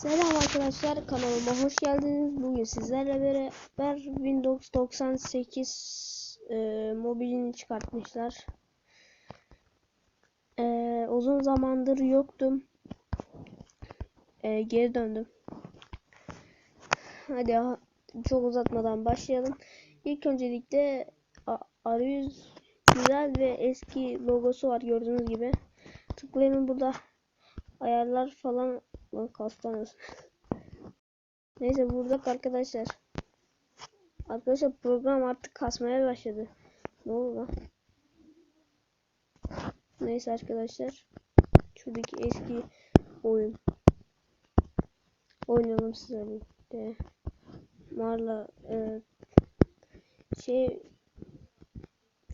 Selam arkadaşlar kanalıma hoş geldiniz. Bugün sizlerle beraber Windows 98 e, mobilini çıkartmışlar. E, uzun zamandır yoktum. E, geri döndüm. Hadi ha- çok uzatmadan başlayalım. İlk öncelikle arayüz güzel ve eski logosu var gördüğünüz gibi. Tıklayın burada ayarlar falan Lan kaslanıyorsun. Neyse burada arkadaşlar. Arkadaşlar program artık kasmaya başladı. Ne oldu lan? Neyse arkadaşlar. Şuradaki eski oyun. Oynayalım size birlikte. Marla e, şey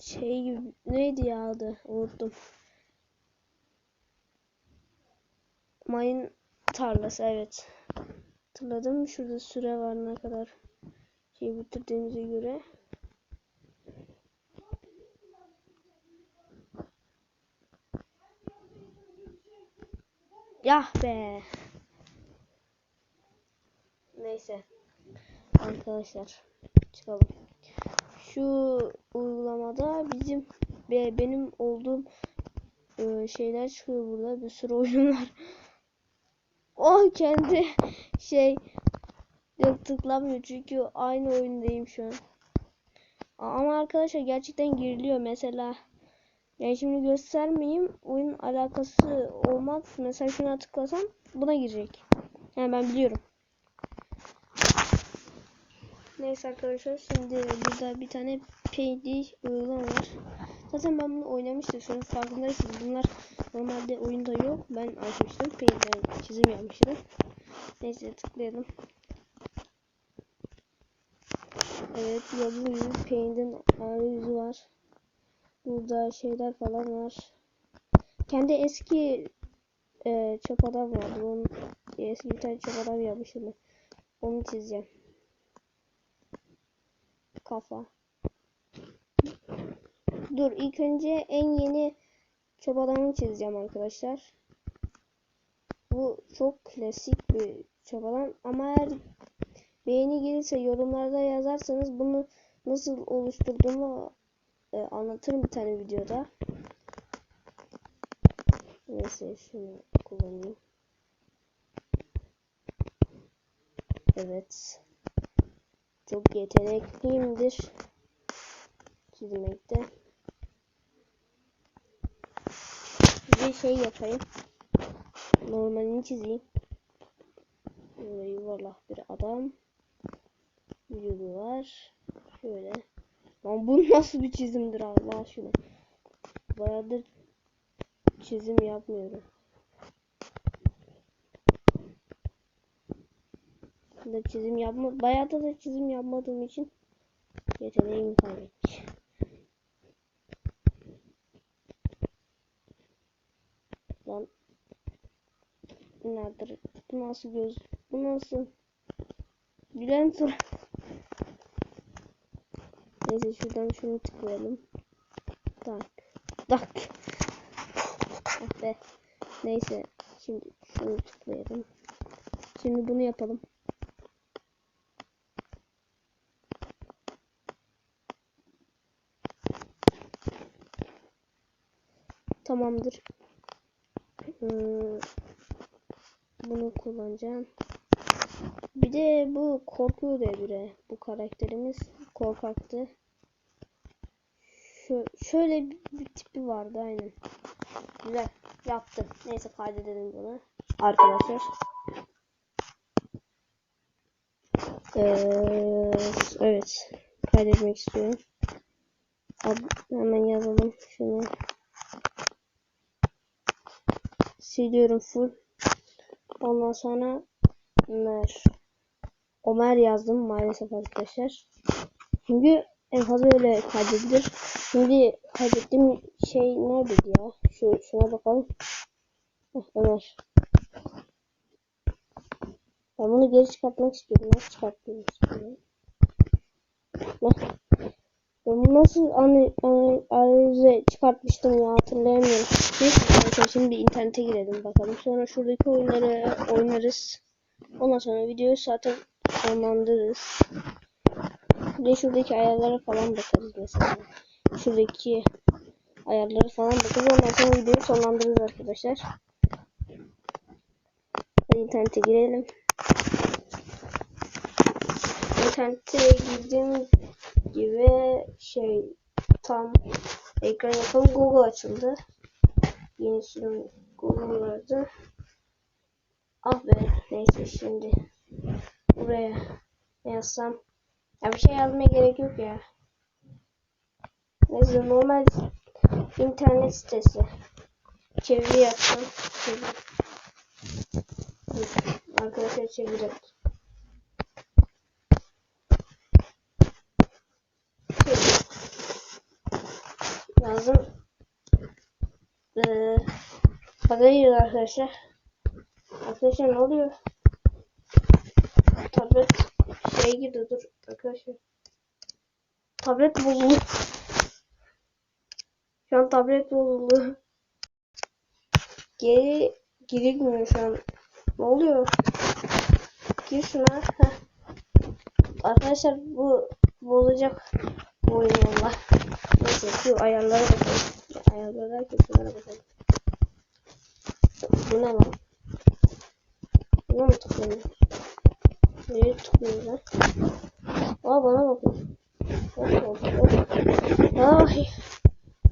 şey gibi neydi ya adı unuttum. Mayın tarlası evet. Hatırladım. Şurada süre var ne kadar şey bitirdiğimize göre. Yah be. Neyse. Arkadaşlar çıkalım. Şu uygulamada bizim benim olduğum e, şeyler çıkıyor burada. Bir sürü oyunlar. O kendi şey yok tıklamıyor çünkü aynı oyundayım şu an. Ama arkadaşlar gerçekten giriliyor mesela. Yani şimdi göstermeyeyim. Oyun alakası olmaz. Mesela şuna tıklasam buna girecek. Yani ben biliyorum. Neyse arkadaşlar şimdi burada bir tane PD uygulama var. Zaten ben bunu oynamıştım. Şunun farkındaysanız bunlar normalde oyunda yok. Ben açmıştım. Paint'den çizim yapmıştım. Neyse tıklayalım. Evet gördüğünüz gibi Paint'in arayüzü var. Burada şeyler falan var. Kendi eski e, çöp adam vardı. Onun eski bir tane çöp adam yapmıştım. Onu çizeceğim. Kafa. Dur ilk önce en yeni çöp çizeceğim arkadaşlar. Bu çok klasik bir çöp ama eğer beğeni gelirse yorumlarda yazarsanız bunu nasıl oluşturduğumu e, anlatırım bir tane videoda. Neyse şunu kullanayım. Evet. Çok yetenekliyimdir çizmekte. Bir şey yapayım. Normalini çizeyim. Böyle yuvarlak bir adam. Vücudu var. Şöyle. Lan bu nasıl bir çizimdir Allah aşkına. Bayağıdır çizim yapmıyorum. Da çizim yapma bayağıdır da çizim yapmadığım için yeteneğimi kaybetmiş. Lan nedir? Bu nasıl göz? Bu nasıl? Gülen surat. Neyse şuradan şunu tıklayalım. Tak. Tak. Ah be. Neyse. Şimdi şunu tıklayalım. Şimdi bunu yapalım. Tamamdır. Hmm, bunu kullanacağım. Bir de bu korkuyor devre. Bu karakterimiz korkaktı. Şö şöyle bir, bir tipi vardı aynen. Güzel yaptım. Neyse kaydedelim bunu. Arkadaşlar. Ee, evet. Kaydetmek istiyorum. Hemen yazalım şunu. Siliyorum full. Ondan sonra Ömer. Ömer yazdım maalesef arkadaşlar. Çünkü en fazla öyle kaydedilir. Şimdi kaydettiğim şey neredeydi ya? Şu, şuna bakalım. Heh, Ömer. Ben bunu geri çıkartmak istiyorum. Nasıl çıkartmak istiyorum? Heh. Ben nasıl anı, anı, arayüze çıkartmıştım ya hatırlayamıyorum. Neyse arkadaşlar şimdi internete girelim bakalım. Sonra şuradaki oyunları oynarız. Ondan sonra videoyu zaten sonlandırırız. Bir şuradaki ayarlara falan bakarız mesela. Şuradaki ayarları falan bakarız. Ondan sonra videoyu sonlandırırız arkadaşlar. Hadi internete girelim. İnternete girdiğim gibi şey tam ekran yapalım. Google açıldı. Yeni sürüm Google vardı. Ah be neyse şimdi buraya yazsam ya bir şey yazmaya gerek yok ya. Neyse normal internet sitesi. Çeviri yapsam. Çeviri. Arkadaşlar Çeviri. Lazım. Ee, Giriyor arkadaşlar. Arkadaşlar ne oluyor? Tablet şey girdi dur arkadaşlar. Tablet bozuldu. Şu an tablet bozuldu. Geri girilmiyor şu an. Ne oluyor? Gir şuna. Arkadaşlar bu bozacak bu oyun valla. Neyse şu ayarlara bakalım. Ayarlara bakalım. Bu ne lan? Buna mı tıklanıyor? Nereye tıklıyor lan? Aa bana bakın. Hop hop hop.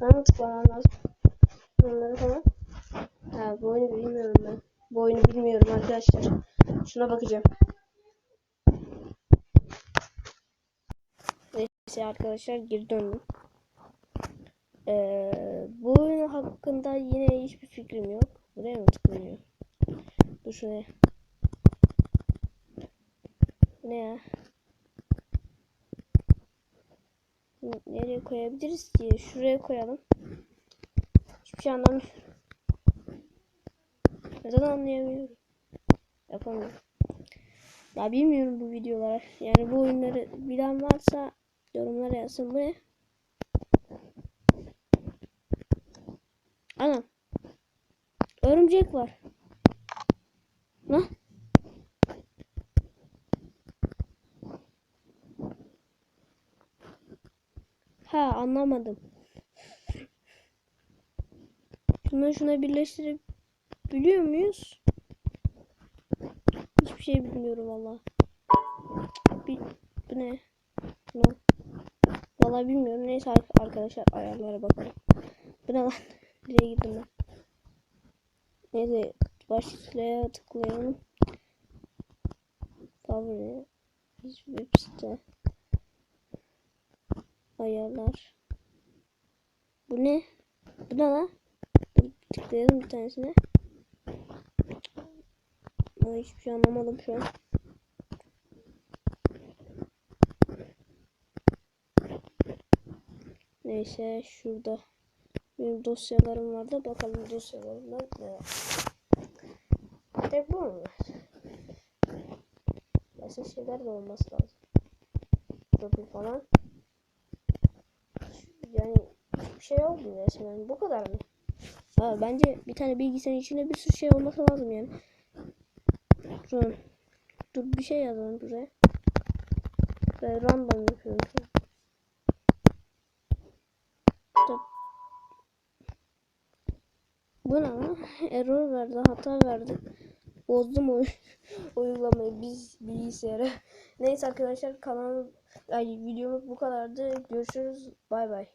Bana mı tıklamam lazım? Bunları falan. Ha bu oyunu bilmiyorum ben. Bu oyunu bilmiyorum arkadaşlar. Şuna bakacağım. Neyse arkadaşlar geri döndüm. Ee, bu oyun hakkında yine hiçbir fikrim yok. Buraya mı tıklanıyor? Dur şuraya. Ne ya? Nereye koyabiliriz ki? Şuraya koyalım. Hiçbir şey anlamıyorum. Neden anlayamıyorum? Yapamıyorum. Ya bilmiyorum bu videoları. Yani bu oyunları bilen varsa yorumlara yazsın. Bu ne? Anam. Örümcek var. Ne? Ha anlamadım. Şunu şuna birleştirip biliyor muyuz? Hiçbir şey bilmiyorum valla. Bir, bu ne? No. Valla bilmiyorum. Neyse ar- arkadaşlar ayarlara bakalım. Bu ne lan? Nereye gittim ben? Neyse başlığa tıklayalım. Favori. Web site. Ayarlar. Bu ne? Bu ne lan? Tıklayalım bir tanesine. Ama hiçbir şey anlamadım şu an. Neyse şurada benim dosyalarım vardı. Bakalım dosyalarımdan ne var. Tek bu mu? Başka şeyler de olması lazım. Profil falan. Yani bir şey oldu resmen. Bu kadar mı? Ha, bence bir tane bilgisayarın içinde bir sürü şey olması lazım yani. An. Dur bir şey yazalım buraya. Ben random yapıyorum Bu ne? Error verdi, hata verdi. Bozdum oy uygulamayı biz bilgisayara. Neyse arkadaşlar kanal ay videomuz bu kadardı. Görüşürüz. Bay bay.